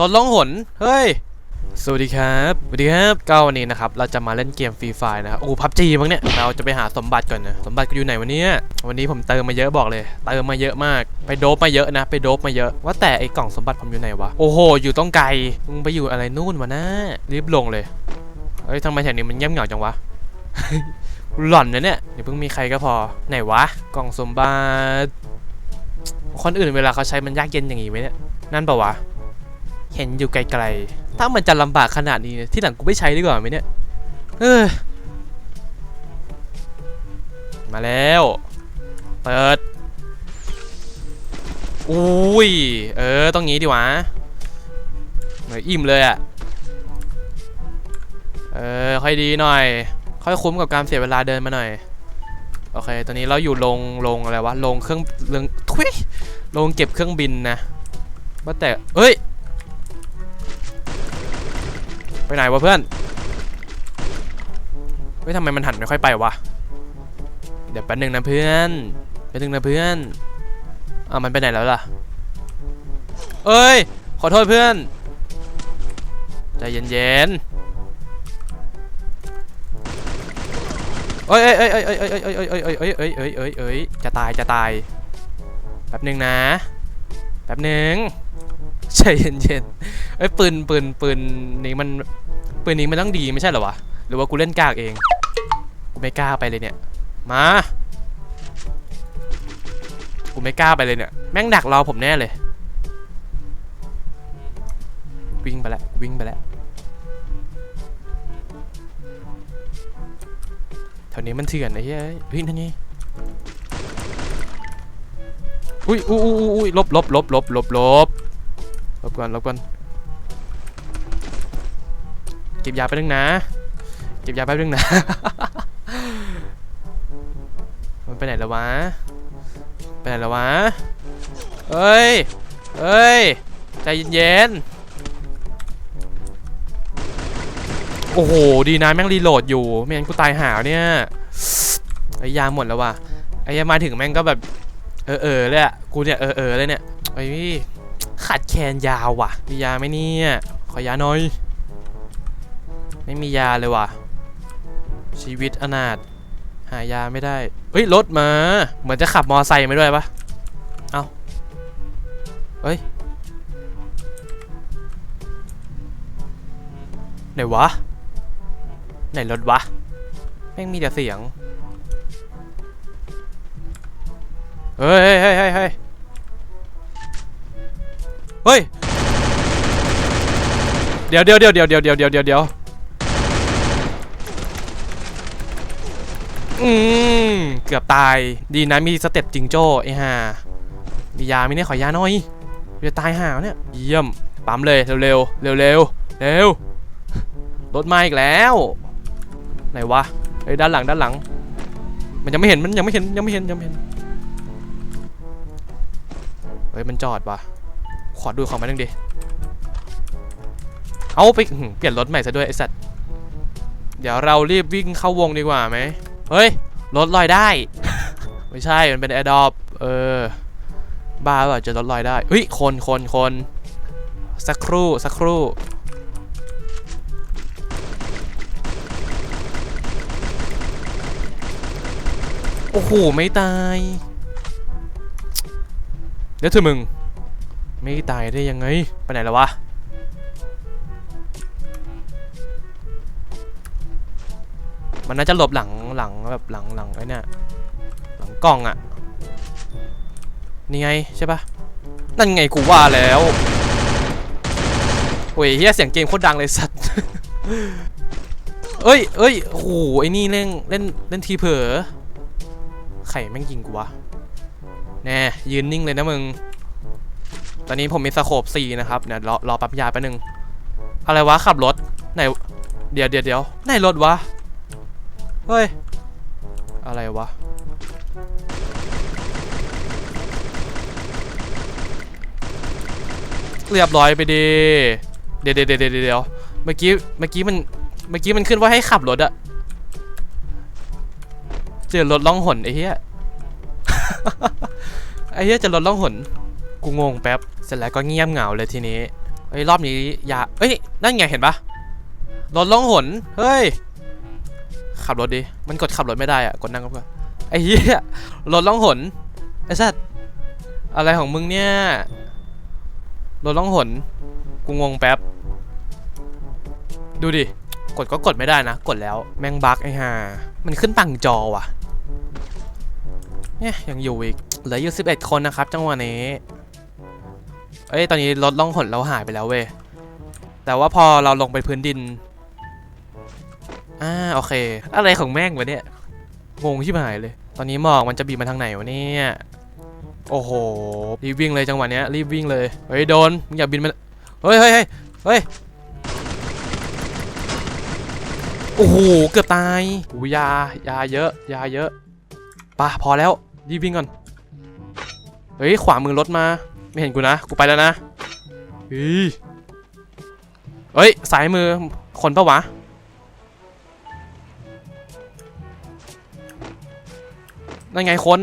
รถล่องหน เฮ้ย สวัสดีครับ สวัสดีครับก็วันนี้นะครับ เราจะมาเล่นเกมฟรีไฟนะครับ โอ้พับจีมั้งเนี่ย เราจะไปหาสมบัติก่อนนะ สมบัติกูอยู่ไหนวันนี้ วันนี้ผมเติมมาเยอะบอกเลย เติมมาเยอะมาก ไปโดบมาเยอะนะ ไปโดบมาเยอะ ว่าแต่ไอ้กล่องสมบัติผมอยู่ไหนวะ โอ้โห อยู่ต้องไกล มึงไปอยู่อะไรนู่นวะนะรีบลงเลย เฮ้ยทำไมแถวนี้มันเงียบเหงาจังวะหล่อนนะเนี่ยอย่าเพิ่งมีใครก็พอ ไหนวะ กล่องสมบัติ คนอื่นเวลาเขาใช้มันยากเย็นอย่างงี้ไหมเนี่ย นั่นปะวะ เห็นอยู่ไกลๆ ถ้ามันจะลำบากขนาดนี้ที่หลังกูไม่ใช้ดีกว่าไหมเนี่ย เออ มาแล้ว เปิด อุ้ย เออ ต้องงี้ดิวะเหมือนอิ่มเลยอะเออ ค่อยดีหน่อย ค่อยคุ้มกับการเสียเวลาเดินมาหน่อย โอเค ตอนนี้เราอยู่ลงลงอะไรวะ ลงเครื่องลงทุยลงเก็บเครื่องบินนะว่าแต่เฮ้ย ไปไหนวะเพื่อนเฮ้ยทำไมมันหันไม่ค่อยไปวะ เดี๋ยวแป๊บนึงนะเพื่อนแป๊บนึงนะเพื่อนอ้าวมันไปไหนแล้วล่ะ เอ้ย ขอโทษเพื่อน ใจเย็นๆเอ้ยเอ้ยเอ้ยเอ้ยเอ้ยเอ้ยเอ้ยเอ้ยเอ้ยเอ้ยเอ้ยเอ้ยเอ้ยเอ้ยจะตายจะตาย แป๊บนึงนะ แป๊บนึง ใจเย็นๆเอ้ปืนปืนปืนนี้มันปืนนี้มันต้องดีไม่ใช่เหรอวะ หรือว่ากูเล่นกากเอง กูไม่กล้าไปเลยเนี่ย มา กูไม่กล้าไปเลยเนี่ย แม่งดักรอผมแน่เลย วิ่งไปแล้ววิ่งไปแล้วแถวนี้มันเถื่อนไอ้เฮ้ยเฮ้ยนั่นไงอุ้ยอุ้ยอุ้ยอุ้ยลบลบลบลบลบลบ ลบก่อนลบก่อนเก็บยาไปนึงนะ เก็บยาไปบนึงนะ มันไปไหนแล้ววะ ไปไหนแล้ววะ เฮ้ย เฮ้ย ใจเย็นๆ โอ้โห ดีนะแม่งรีโหลดอยู่ ไม่งั้นกูตายหาวเนี่ย ไอ้ยาหมดแล้วว่ะ ไอ้ยามาถึงแม่งก็แบบ เออเออเลยอะกูเนี่ยเออเออเลยเนี่ยไอ้ย ขาดแคลนยาวว่ะ มียาไหมเนี่ย ขอยาหน่อย ไม่มียาเลยว่ะ ชีวิตอนาถหายาไม่ได้ เฮ้ยรถมา เหมือนจะขับมอไซค์มาด้วยปะเอาเฮ้ยไหนวะ ไหนรถวะ แม่งมีแต่เสียง เฮ้ยเฮ้ยเฮ้ย เฮ้ย เดี๋ยวเดี๋ยวเดี๋ยวเดี๋ยวเดี๋ยวเดี๋ยวเดี๋ยวเดี๋ยวเดี๋ยวอืมเกือบตาย ดีนะมีสเต็ปจิงโจ้ไอ้ห่ามียาไหมเนี่ยขอยาหน่อยจะตายห่าเนี่ย เยี่ยม ปั๊มเลยเร็วเร็วเร็วเร็วเร็วรถมาอีกแล้ว ไหนวะเฮ้ยด้านหลังด้านหลัง มันยังไม่เห็นมันยังไม่เห็นยังไม่เห็นยังไม่เห็น เฮ้ยมันจอดว่ะ ขอดูของมันหนึ่งดิ เอาไปเปลี่ยนรถใหม่ซะด้วยไอสัตว์ เดี๋ยวเรารีบวิ่งเข้าวงดีกว่าไหม เฮ้ย รถลอยได้ ไม่ใช่ มันเป็นแอร์ดอปเออ บ้าเปล่าจะรถลอยได้เฮ้ย คนคนคนสักครู่ สักครู่โอ้โห ไม่ตาย เดี๋ยวเธอมึง ไม่ตายได้ยังไง ไปไหนแล้ววะ มันน่าจะหลบหลังหลังแบบหลังหลังไอ้เนี่ยหลังกล้องอะนี่ไงใช่ปะนั่นไงกูว่าแล้วโอ้ยเฮียเสียงเกมโคตรดังเลยสัตว์เอ้ยเอ้ยโอ้โหไอ้นี่เล่นเล่นเล่นทีเผลอไข่แม่งยิงกูวะแน่ยืนนิ่งเลยนะมึง ตอนนี้ผมมีสโคป4นะครับเนี่ยรอรอปั๊บยาแป๊บนึง อะไรวะขับรถไหนเดี๋ยวเดี๋ยวเดี๋ยวไหนรถวะ เฮ้ย อะไรวะ เรียบร้อยไปดีเดี๋ยวเดี๋ยวเดี๋ยวเดี๋ยวเมื่อกี้เมื่อกี้มันเมื่อกี้มันขึ้นว่าให้ขับรถอะเจอรถล่องหนไอ้เหี้ยไอ้เหี้ยจะรถล่องหนกูงงแป๊บ เสร็จแล้วก็เงียบเหงาเลยทีนี้เฮ้ยรอบนี้อย่าเอ้ยนั่นไงเห็นปะรถล่องหนเฮ้ยขับรถดิมันกดขับรถไม่ได้อะกดนั่งก็พอไอ้เหี้ยรถล่องหนไอ้สัตว์อะไรของมึงเนี่ยรถล่องหนกูงงแป๊บดูดิกดก็กดไม่ได้นะ กดแล้วแม่งบั๊กไอ้ห่ามันขึ้นตั้งจอว่ะเนี่ยยังอยู่อีกเหลืออยู่11 คนนะครับ จังหวะนี้ เอ้ยตอนนี้รถล่องหนเราหายไปแล้วเว้ยแต่ว่าพอเราลงไปพื้นดินอ่าโอเค อะไรของแม่งวะเนี่ยงงชิบหายเลย ตอนนี้หมอกมันจะบีบมาทางไหนวะเนี่ยโอ้โหรีบวิ่งเลยจังหวะเนี้ยรีบวิ่งเลยเฮ้ยโดนมึงอย่าบินมาเฮ้ยเฮ้ยเฮ้ยเฮ้ยโอ้โหเกือบตายอูยายาเยอะยาเยอะป่ะพอแล้วรีบวิ่งก่อนเฮ้ยขวามือรถมา ไม่เห็นกูนะ กูไปแล้วนะเฮ้ยเฮ้ย สายมือ คนปะวะ นั่นไงคน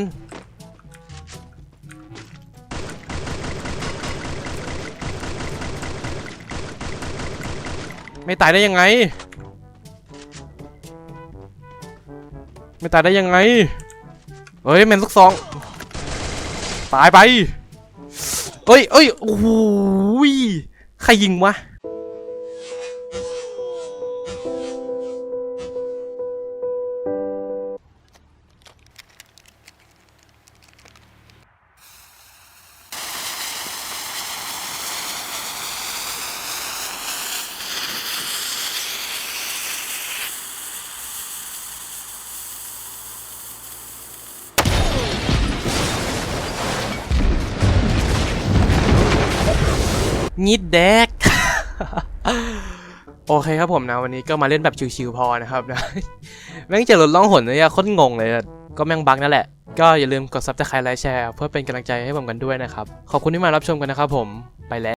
ไม่ตายได้ยังไง ไม่ตายได้ยังไง เฮ้ยแมนลูกซอง ตายไป เอ้ยเอ้ยโอ้โหยใครยิงวะ นิดแดก โอเคครับผมนะ วันนี้ก็มาเล่นแบบชิวๆพอนะครับนะแม่งเจอลดล่องหนเลยอะโคตรงงเลย ก็แม่งบักนั่นแหละ ก็อย่าลืมกดซับสไครต์ไลค์แชร์เพื่อเป็นกำลังใจให้ผมกันด้วยนะครับ ขอบคุณที่มารับชมกันนะครับผมไปแล้ว